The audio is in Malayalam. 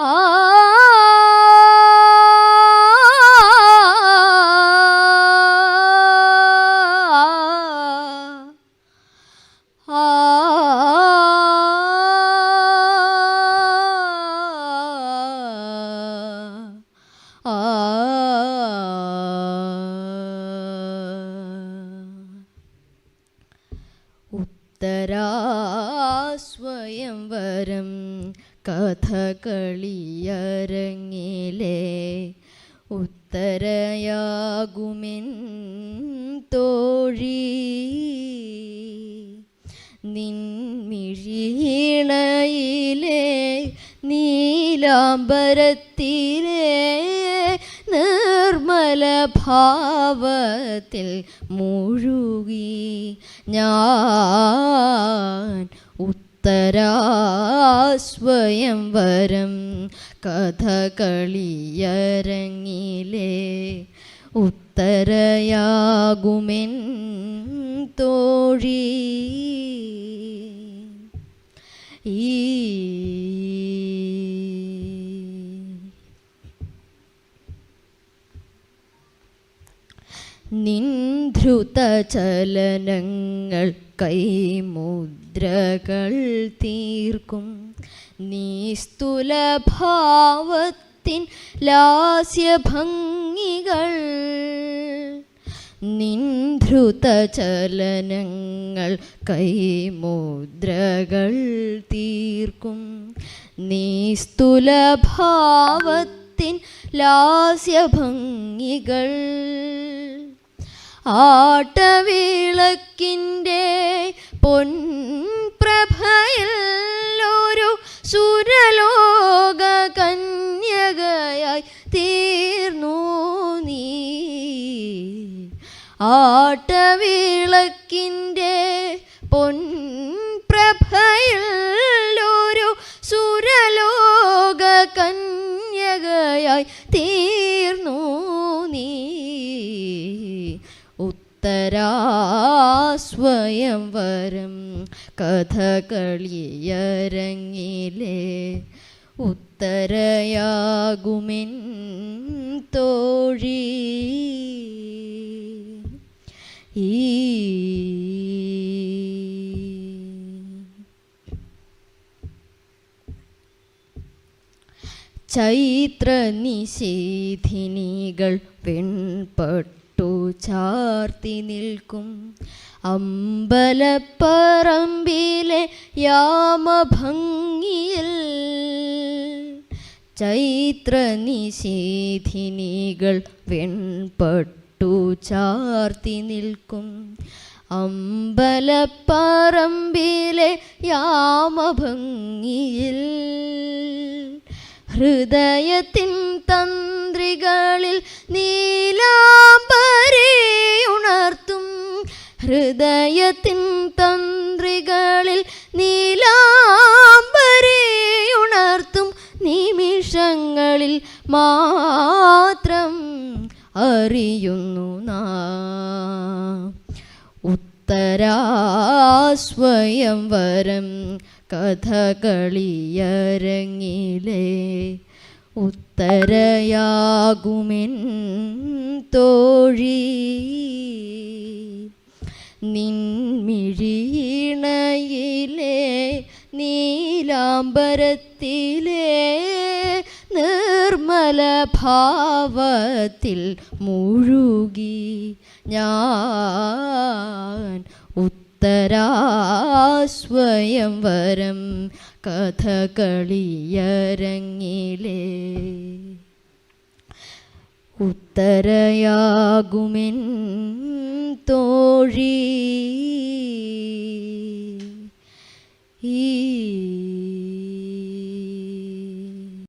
ആ ഉത്തരാ സ്വയംവരം കഥകളിയരങ്ങിലെ ഉത്തരയാകുമിൻ തോഴി. നിൻമിഴിയിണയിലെ നീലാംബരത്തിലെ നിർമ്മല ഭാവത്തിൽ മുഴുകി ഞാൻ ഉത്തരാസ്വയംവരം കഥകളിയരങ്ങിലെ. ഉത്തരയാകുമെൻ തോഴി. ഈ നിൻധൃതചലനങ്ങൾ കൈമുദ്രകൾ തീർക്കും. നീസ്തുലഭാവത്തിൻ ലാസ്യഭംഗികൾ. നിൻധൃതചലനങ്ങൾ കൈമുദ്രകൾ തീർക്കും. നീസ്തുലഭാവത്തിൻ ലാസ്യഭംഗികൾ. ആട്ടവിളക്കിന്റെ പൊൻപ്രഭയിൽ ഒരു സുരലോക കന്യകയായി തീർന്നു നീ. ആട്ടവിളക്കിന്റെ പൊൻപ്രഭയിൽ ഒരു സുരലോക കന്യകയായി തീർന്നു നീ. ഉത്തരാസ്വയംവരം കഥകളിയരങ്ങിലെ. ഉത്തരയാകുമെൻ തോഴി. ഈ ചൈത്രനിഷേധിനികൾ പെൺപട്ടു ചാർത്തി നിൽക്കും. അമ്പലപ്പറമ്പിലെ യാമഭംഗിയിൽ ചൈത്രനിഷേധിനികൾ വെൺപട്ടു ചാർത്തി നിൽക്കും. അമ്പലപ്പറമ്പിലെ യാമഭംഗിയിൽ ഹൃദയത്തിൻ തന്ത്രികളിൽ നീലാംബരെ ഹൃദയത്തിൻ തന്ത്രികളിൽ നീലാംബരെ ഉണർത്തും നിമിഷങ്ങളിൽ മാത്രം അറിയുന്നു നാം. ഉത്തരാസ്വയംവരം കഥകളിയരങ്ങിലെ. ഉത്തരയാകുമെൻ തോഴി. നിൻമിഴിയിണയിലെ നീലാംബരത്തിലെ നിർമ്മല ഭാവത്തിൽ മുഴുകി ഞാൻ ഉത്തരാസ്വയംവരം കഥകളിയരങ്ങിലെ. ഉത്തരയാകുമെൻ തോഴി